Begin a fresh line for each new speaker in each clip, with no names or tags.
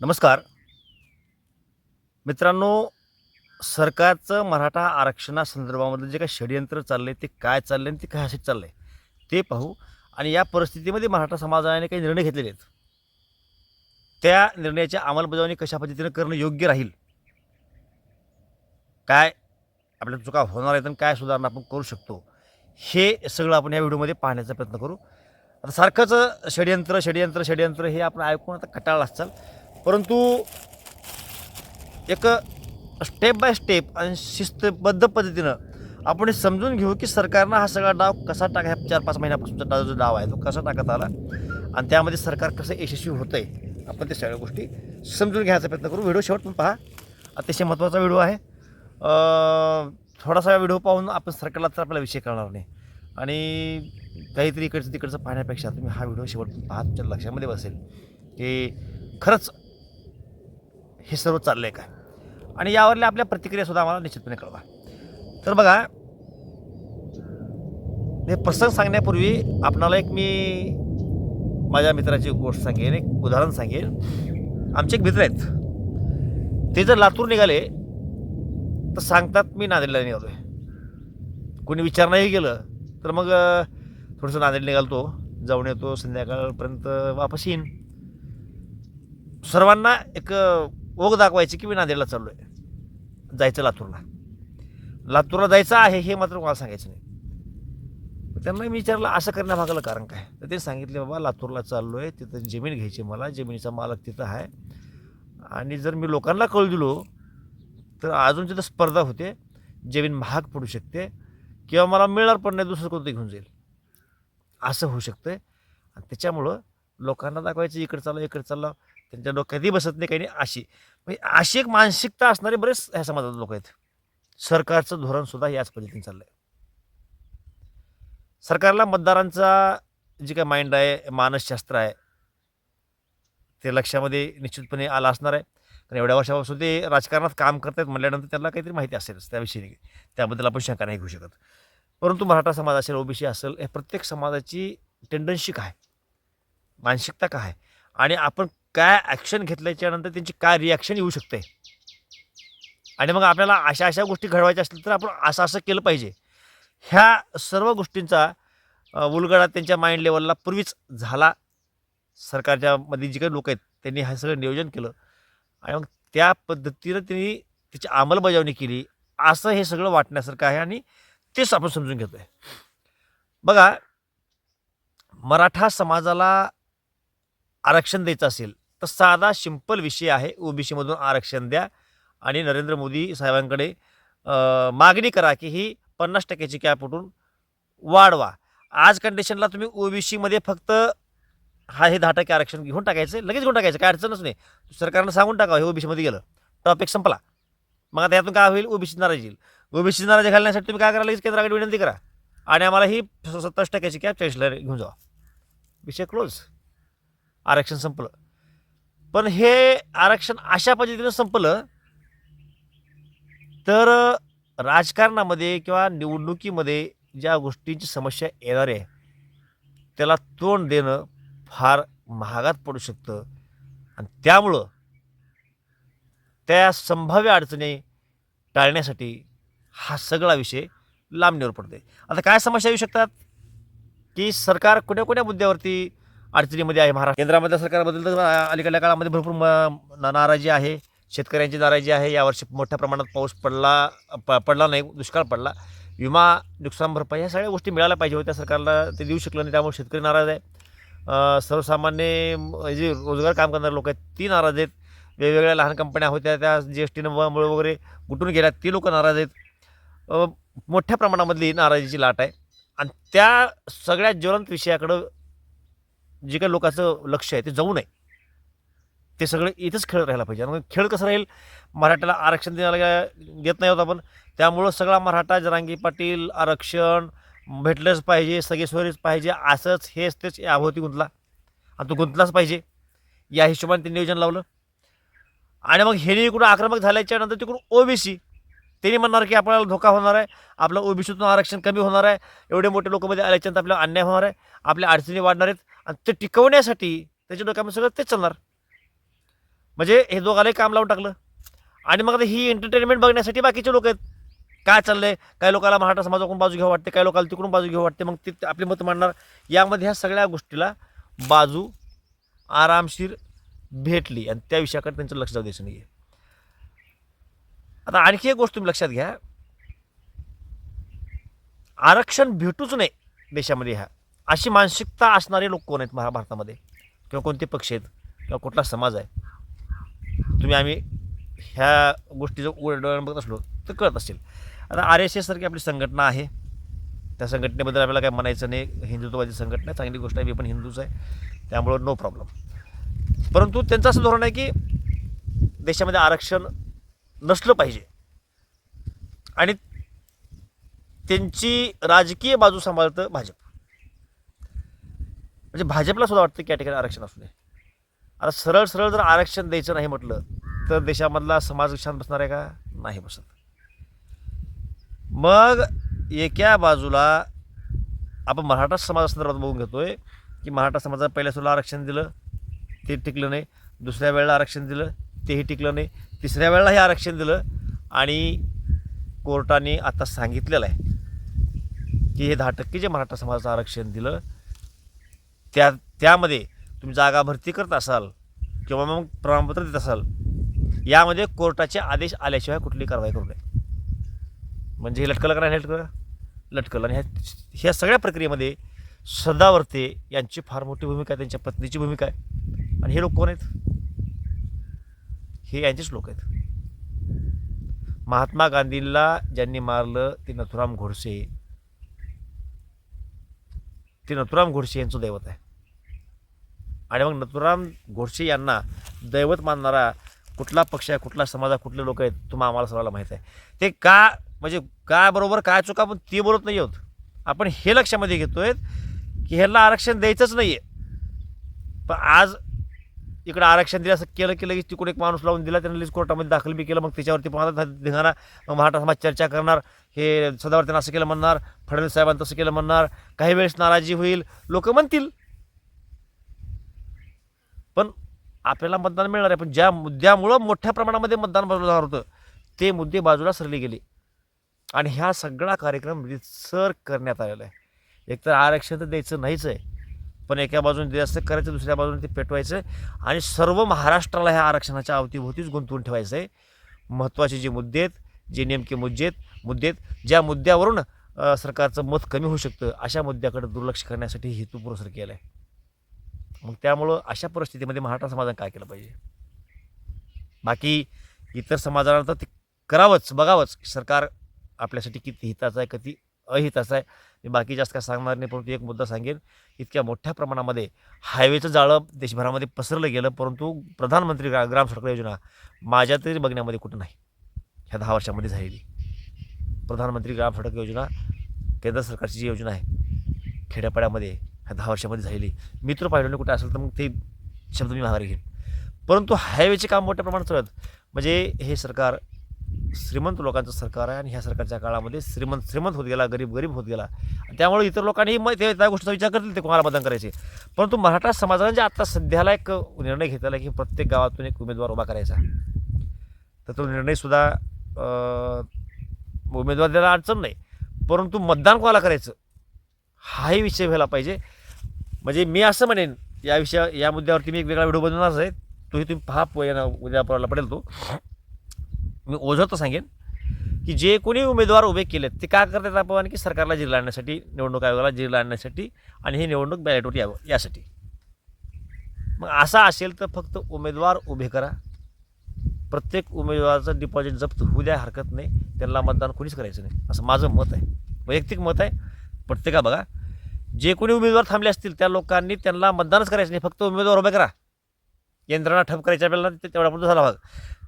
नमस्कार. मित्रांनो सरकारचं मराठा आरक्षणासंदर्भामधलं जे काही षडयंत्र चाललं आहे ते काय चाललं आहे आणि ते काय असे चाललं आहे ते पाहू आणि या परिस्थितीमध्ये मराठा समाजाने काही निर्णय घेतलेले आहेत. त्या निर्णयाची अंमलबजावणी कशा पद्धतीनं करणं योग्य राहील? काय आपल्या चुका होणार आहेत आणि काय सुधारणा आपण करू शकतो? हे सगळं आपण या व्हिडिओमध्ये पाहण्याचा प्रयत्न करू. आता सारखंच षडयंत्र षडयंत्र षडयंत्र हे आपण ऐकून आता कटाळला असाल परंतु एक स्टेप बाय स्टेप आणि शिस्तबद्ध पद्धतीनं आपण समजून घेऊ की सरकारनं हा सगळा डाव कसा टाका ह्या चार पाच महिन्यापासूनचा जो डाव आहे तो कसा टाकत आला आणि त्यामध्ये सरकार कसं यशस्वी होतं आहे आपण त्या सगळ्या गोष्टी समजून घ्यायचा प्रयत्न करू. व्हिडिओ शेवट पण पहा. अतिशय महत्त्वाचा व्हिडिओ आहे. थोडासा व्हिडिओ पाहून आपण सरकारला तर आपल्याला विषय कळणार नाही. आणि काहीतरी इकडचं तिकडचं पाहण्यापेक्षा तुम्ही हा व्हिडिओ शेवटपर्यंत पहा. तुमच्या लक्षामध्ये बसेल की खरंच हे सर्व चाललं आहे काय? आणि यावरल्या आपल्या प्रतिक्रियासुद्धा आम्हाला निश्चितपणे कळवा. तर बघा हे प्रसंग सांगण्यापूर्वी आपणाला एक मी माझ्या मित्राची गोष्ट सांगेन एक उदाहरण सांगेन. आमचे एक मित्र आहेत. ते जर लातूर निघाले तर सांगतात मी नांदेडला निघालो आहे कोणी विचार नाही केलं तर मग थोडंसं नांदेड निघालतो जाऊन येतो संध्याकाळपर्यंत वापस येईन. सर्वांना एक ओघ दाखवायची की मी नांदेडला चाललो आहे जायचं लातूरला. लातूरला जायचं आहे हे मात्र मला सांगायचं नाही. त्यांना मी विचारलं असं करण्यामागलं कारण काय? तर ते सांगितले बाबा लातूरला चाललो आहे तिथं जमीन घ्यायची मला जमिनीचा मालक तिथं आहे. आणि जर मी लोकांना कळू दिलो तर अजून तिथं स्पर्धा होते जमीन महाग पडू शकते किंवा मला मिळणार पण नाही दुसरं कोणतं घेऊन जाईल. असं होऊ शकतं आणि त्याच्यामुळं लोकांना दाखवायचं इकडे चाललं इकडे चाललं त्यांच्या डोक्यातही बसत नाही काही नाही अशी. म्हणजे अशी एक मानसिकता असणारे बरेच ह्या समाजात लोक आहेत. सरकारचं धोरणसुद्धा याच पद्धतीने चाललं आहे सरकारला मतदारांचा जे काय माइंड आहे मानसशास्त्र आहे ते लक्षामध्ये निश्चितपणे आलं असणार आहे. कारण एवढ्या वर्षापासून ते राजकारणात काम करतात म्हटल्यानंतर त्यांना काहीतरी माहिती असेलच त्याविषयी त्याबद्दल आपण शंका नाही घेऊ शकत. परंतु मराठा समाज असेल ओबीसी असेल हे प्रत्येक समाजाची टेंडन्सी काय? मानसिकता काय? आणि आपण काय ॲक्शन घेतल्याच्यानंतर त्यांची काय रिॲक्शन येऊ शकते? आणि मग आपल्याला अशा अशा गोष्टी घडवायच्या असतील तर आपण असं असं केलं पाहिजे. ह्या सर्व गोष्टींचा उलगडा त्यांच्या माइंड लेवलला पूर्वीच झाला. सरकारच्या मध्ये जी काही लोक आहेत त्यांनी हे सगळं नियोजन केलं. आणि मग त्या पद्धतीनं त्यांनी त्याची अंमलबजावणी केली. असं हे सगळं वाटण्यासारखं आहे आणि तेच आपण समजून घेतो आहे बघा मराठा समाजाला आरक्षण द्यायचं असेल तर साधा सिंपल विषय आहे. ओबीसीमधून आरक्षण द्या आणि नरेंद्र मोदी साहेबांकडे मागणी करा की ही पन्नास टक्क्याची कॅप उठून वाढवा. आज कंडिशनला तुम्ही ओबीसीमध्ये फक्त हा हे दहा टक्के आरक्षण घेऊन टाकायचं लगेच घेऊन टाकायचं काय अडचणच नाही. सरकारनं सांगून टाकावं हे ओबीसीमध्ये गेलं. टॉपिक संपला. मग आता यातून काय होईल? ओबीसी नाराज येईल. ओबीसी नाराज घालण्यासाठी तुम्ही काय करा? लगेच केंद्राकडे विनंती करा. आणि आम्हाला ही सत्तावीस टक्क्याची कॅप चाळीसला घेऊन जावा. विषय क्लोज आरक्षण संपलं. पण हे आरक्षण अशा पद्धतीनं संपलं तर राजकारणामध्ये किंवा निवडणुकीमध्ये ज्या गोष्टींची समस्या येणार आहे त्याला तोंड देणं फार महागात पडू शकतं. आणि त्यामुळं त्या संभाव्य अडचणी टाळण्यासाठी हा सगळा विषय लांबणीवर पडते आता काय समस्या येऊ शकतात? की सरकार कोण्या कोण्या मुद्द्यावरती अडचणीमध्ये आहे. महाराष्ट्र केंद्रामधल्या सरकारबद्दल तर अलीकडल्या काळामध्ये भरपूर म- नाराजी आहे. शेतकऱ्यांची नाराजी आहे. यावर्षी मोठ्या प्रमाणात पाऊस पडला प पडला नाही दुष्काळ पडला. विमा नुकसान भरपाई ह्या सगळ्या गोष्टी मिळायला पाहिजे होत्या. सरकारला ते देऊ शकलं नाही त्यामुळे शेतकरी नाराज आहे. सर्वसामान्य जे रोजगार काम करणारे लोक आहेत ती नाराज आहेत. वेगवेगळ्या लहान कंपन्या होत्या त्या जी एस टीनं मुळे वगैरे गुटून गेल्या ती लोक नाराज आहेत. मोठ्या प्रमाणामधली नाराजीची लाट आहे. आणि त्या सगळ्या ज्वलंत विषयाकडं जे काही लोकांचं लक्ष आहे ते जाऊ नये. ते सगळे इथंच खेळ राहायला पाहिजे. आणि मग खेळ कसं राहील? मराठ्याला आरक्षण देण्याला काय देत नाही होत आपण. त्यामुळं सगळा मराठा जरांगी पाटील आरक्षण भेटलंच पाहिजे सगळेश्वरीच पाहिजे असंच हेच तेच याभोवती गुंतला. आणि तो गुंतलाच पाहिजे. या हिशोबाने ते नियोजन लावलं. आणि मग हे इकडून आक्रमक झाल्याच्यानंतर तिकडून ओबीसी त्यांनी म्हणणार की आपल्याला धोका होणार आहे. आपलं ओबीसीतून आरक्षण कमी होणार आहे. एवढे मोठे लोकमध्ये आल्याच्यानंतर आपल्याला अन्याय होणार आहे. आपल्या अडचणी वाढणार आहेत. आणि ते टिकवण्यासाठी त्याच्या डोक्यामध्ये सगळं तेच चालणार. म्हणजे हे दोघालाही काम लावून टाकलं. आणि मग ही एंटरटेनमेंट बघण्यासाठी बाकीचे लोक आहेत. काय चाललंय? काही लोकांना मराठा समाजाकडून बाजू घ्यावं वाटते काही लोकांना तिकडून बाजू घ्यावं वाटते. मग ते आपली मतं मांडणार. यामध्ये ह्या सगळ्या गोष्टीला बाजू आरामशीर भेटली. आणि त्या विषयाकडे त्यांचं लक्ष जाऊ द्यायचं नाही आता आणखी एक गोष्ट तुम्ही लक्षात घ्या. आरक्षण भेटूच नाही देशामध्ये ह्या. अशी मानसिकता असणारे लोक कोण आहेत महा भारतामध्ये? किंवा कोणते पक्ष आहेत? किंवा कुठला समाज आहे? तुम्ही आम्ही ह्या गोष्टी जर डोळ्यानं बघत असलो तर कळत असेल. आता आर एस एससारखी आपली संघटना आहे. त्या संघटनेबद्दल आपल्याला काय म्हणायचं नाही. हिंदुत्ववादी संघटना चांगली गोष्ट आहे. मी पण हिंदूच आहे. त्यामुळं नो प्रॉब्लेम परंतु त्यांचं असं धोरण आहे की देशामध्ये आरक्षण नसलं पाहिजे. आणि त्यांची राजकीय बाजू सांभाळतं भाजप. म्हणजे भाजपला सुद्धा वाटतं की या ठिकाणी आरक्षण असू नये आता सरळ सरळ जर आरक्षण द्यायचं नाही म्हटलं तर देशामधला समाज शांत बसणार आहे का? नाही बसत. मग एका बाजूला आपण मराठा समाजासंदर्भात बघून घेतोय की मराठा समाजाला पहिल्या सुद्धा आरक्षण दिलं ते टिकलं नाही. दुसऱ्या वेळेला आरक्षण दिलं तेही टिकलं नाही. तिसऱ्या वेळेला हे आरक्षण दिलं आणि कोर्टाने आता सांगितलेलं आहे की हे दहा टक्के जे मराठा समाजाचं आरक्षण दिलं त्या त्यामध्ये तुम्ही जागा भरती करत असाल किंवा मग प्रमाणपत्र देत असाल यामध्ये कोर्टाचे आदेश आल्याशिवाय कुठली कारवाई करू नये. म्हणजे हे लटकलं का नाही लटकलं लटकलं. आणि ह्या ह्या सगळ्या प्रक्रियेमध्ये सदावर्ते यांची फार मोठी भूमिका आहे त्यांच्या पत्नीची भूमिका आहे. आणि हे लोक कोण आहेत? हे यांचेच लोक आहेत. महात्मा गांधींना ज्यांनी मारलं ते नथुराम घोडसे. ते नथुराम घोडसे यांचं दैवत आहे. आणि मग नथुराम घोडसे यांना दैवत मानणारा कुठला पक्ष आहे कुठला समाज आहे कुठले लोक आहेत तुम्हाला आम्हाला सर्वांना माहीत आहे. ते का म्हणजे काय बरोबर काय चुका पण ते बोलत नाही आहोत आपण हे लक्षामध्ये घेतोय की ह्याला आरक्षण द्यायचंच नाही आहे पण आज इकडं आरक्षण दिलं असं केलं की लगेच तिकडून एक माणूस लावून दिला त्याने लगेच कोर्टामध्ये दाखल बी केलं मग त्याच्यावरती पाहता धिंगाणा मग मराठा समाज चर्चा करणार हे सदावर्तीनं असं केलं म्हणणार फडणवीस साहेबांनी तसं केलं म्हणणार काही वेळेस नाराजी होईल लोक म्हणतील. पण आपल्याला मतदान मिळणार आहे पण ज्या मुद्द्यामुळं मोठ्या प्रमाणामध्ये मतदान जाणार होतं ते मुद्दे बाजूला सरले गेले. आणि ह्या सगळा कार्यक्रम रितसर करण्यात आलेला आहे. एकतर आरक्षण तर द्यायचं नाहीच आहे पण एका बाजूने द्यायचं करायचं दुसऱ्या बाजूने ते पेटवायचं आणि सर्व महाराष्ट्राला ह्या आरक्षणाच्या अवतीभोवतीच गुंतवून ठेवायचं आहे. महत्त्वाचे जे मुद्दे आहेत जे नेमके मुद्दे आहेत मुद्दे आहेत ज्या मुद्द्यावरून सरकारचं मत कमी होऊ शकतं अशा मुद्द्याकडे दुर्लक्ष करण्यासाठी हेतू पुरस्कार केला आहे मग त्यामुळं अशा परिस्थितीमध्ये मराठा समाजाने काय केलं पाहिजे? बाकी इतर समाजाला तर ते करावंच बघावंच की सरकार आपल्यासाठी किती हिताचं आहे किती अहिताचं आहे. मी बाकी जास्त काय सांगणार नाही परंतु एक मुद्दा सांगेन. इतक्या मोठ्या प्रमाणामध्ये हायवेचं जाळं देशभरामध्ये पसरलं गेलं परंतु प्रधानमंत्री ग्रा ग्राम सडक योजना माझ्या तरी बघण्यामध्ये कुठं नाही. ह्या दहा वर्षामध्ये झालेली. प्रधानमंत्री ग्राम सडक योजना केंद्र सरकारची जी योजना आहे खेड्यापाड्यामध्ये ह्या दहा वर्षामध्ये झालेली. मित्र पाहिलं कुठे असेल तर मग ते शब्द मी माघारी घेईन. परंतु हायवेचे काम मोठ्या प्रमाणात चालत म्हणजे हे सरकार श्रीमंत लोकांचं सरकार आहे आणि ह्या सरकारच्या काळामध्ये श्रीमंत श्रीमंत होत गेला गरीब गरीब होत गेला. आणि त्यामुळे इतर लोकांनी मग ते त्या गोष्टीचा विचार करतील ते कोणाला मतदान करायचे. परंतु मराठा समाजाने जे आत्ता सध्याला एक निर्णय घेतला आहे की प्रत्येक गावातून एक उमेदवार उभा करायचा. तर तो निर्णयसुद्धा उमेदवार द्यायला अडचण नाही. परंतु मतदान कोणाला करायचं? हाही विषय व्हायला पाहिजे. म्हणजे मी असं म्हणेन या विषया या मुद्द्यावरती मी एक वेगळा व्हिडिओ बनवणारच आहे. तोही तुम्ही पहा प- उद्या पडायला पडेल तो. मी ओझं सांगेन की जे कोणी उमेदवार उभे केलेत ते का करतात आपण की सरकारला जिरला आणण्यासाठी निवडणूक आयोगाला जिरला आणण्यासाठी आणि हे निवडणूक बॅलेटवर यावं यासाठी. मग असा असेल तर फक्त उमेदवार उभे करा. प्रत्येक उमेदवाराचं डिपॉझिट जप्त होऊ द्या हरकत नाही. त्यांना मतदान कोणीच करायचं नाही. असं माझं मत आहे. वैयक्तिक मत आहे. प्रत्येका बघा. जे कोणी उमेदवार थांबले असतील त्या लोकांनी त्यांना मतदानच करायचं नाही. फक्त उमेदवार उभे करा. यंत्रणा ठप करायच्या वेळेला ते पण झाला भाग.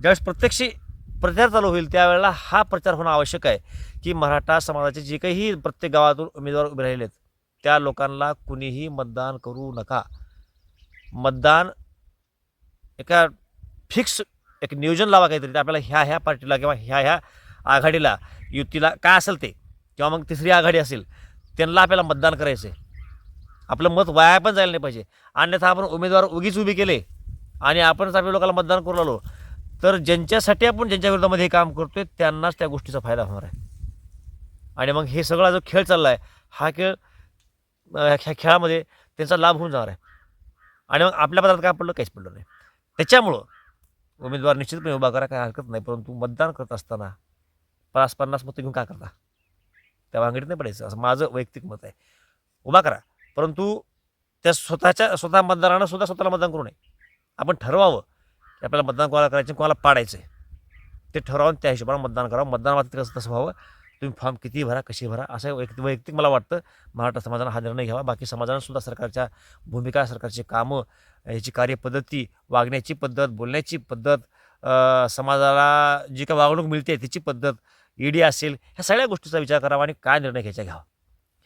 ज्यावेळेस प्रत्यक्ष प्रचार चालू होईल त्यावेळेला हा प्रचार होणं आवश्यक आहे की मराठा समाजाचे जे काही प्रत्येक गावातून उमेदवार उभे राहिलेत त्या लोकांना कुणीही मतदान करू नका. मतदान एका फिक्स एक नियोजन लावा काहीतरी आपल्याला ह्या ह्या पार्टीला किंवा ह्या ह्या आघाडीला युतीला काय असेल ते किंवा मग तिसरी आघाडी असेल त्यांना आपल्याला मतदान करायचं आहे आपलं मत वाया पण जायला नाही पाहिजे. अन्यथा आपण उमेदवार उगीच उभी केले आणि आपणच आपल्या लोकांना मतदान करू लागलो तर ज्यांच्यासाठी आपण ज्यांच्या विरोधामध्ये हे काम करतोय त्यांनाच त्या गोष्टीचा फायदा होणार आहे. आणि मग हे सगळा जो खेळ चालला आहे हा खेळ ह्या खेळामध्ये त्यांचा लाभ होऊन जाणार आहे. आणि मग आपल्या पदार्थ काय पडलं काहीच पडलं नाही. त्याच्यामुळं उमेदवार निश्चितपणे उभा करा काय हरकत नाही परंतु मतदान करत असताना पन्नास पन्नास मतं घेऊन काय करता? त्या भांगडीत नाही पडायचं असं माझं वैयक्तिक मत आहे. उभा करा परंतु त्या स्वतःच्या स्वतः मतदारानं सुद्धा स्वतःला मतदान करू नये. आपण ठरवावं आपल्याला मतदान कोणाला करायचं कोणाला पाडायचं आहे ते ठरवून त्या हिशोबाने मतदान करावं. मतदान मात्र कसं तसं व्हावं. तुम्ही फॉर्म किती भरा कशी भरा? असं वैयक्तिक वैयक्तिक मला वाटतं. महाराष्ट्र समाजानं हा निर्णय घ्यावा. बाकी समाजानं सुद्धा सरकारच्या भूमिका सरकारची कामं याची कार्यपद्धती वागण्याची पद्धत बोलण्याची पद्धत समाजाला जी काही वागणूक मिळते तिची पद्धत ईडी असेल ह्या सगळ्या गोष्टीचा विचार करावा आणि काय निर्णय घ्यायचा घ्यावा.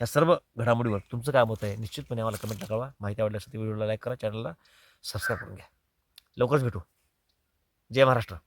ह्या सर्व घडामोडीवर तुमचं काय मत आहे? निश्चितपणे आम्हाला कमेंट कळवा. माहिती आवडल्यास व्हिडिओला लाईक करा चॅनलला सबस्क्राईब करून घ्या. लवकरच भेटू. जय महाराष्ट्र.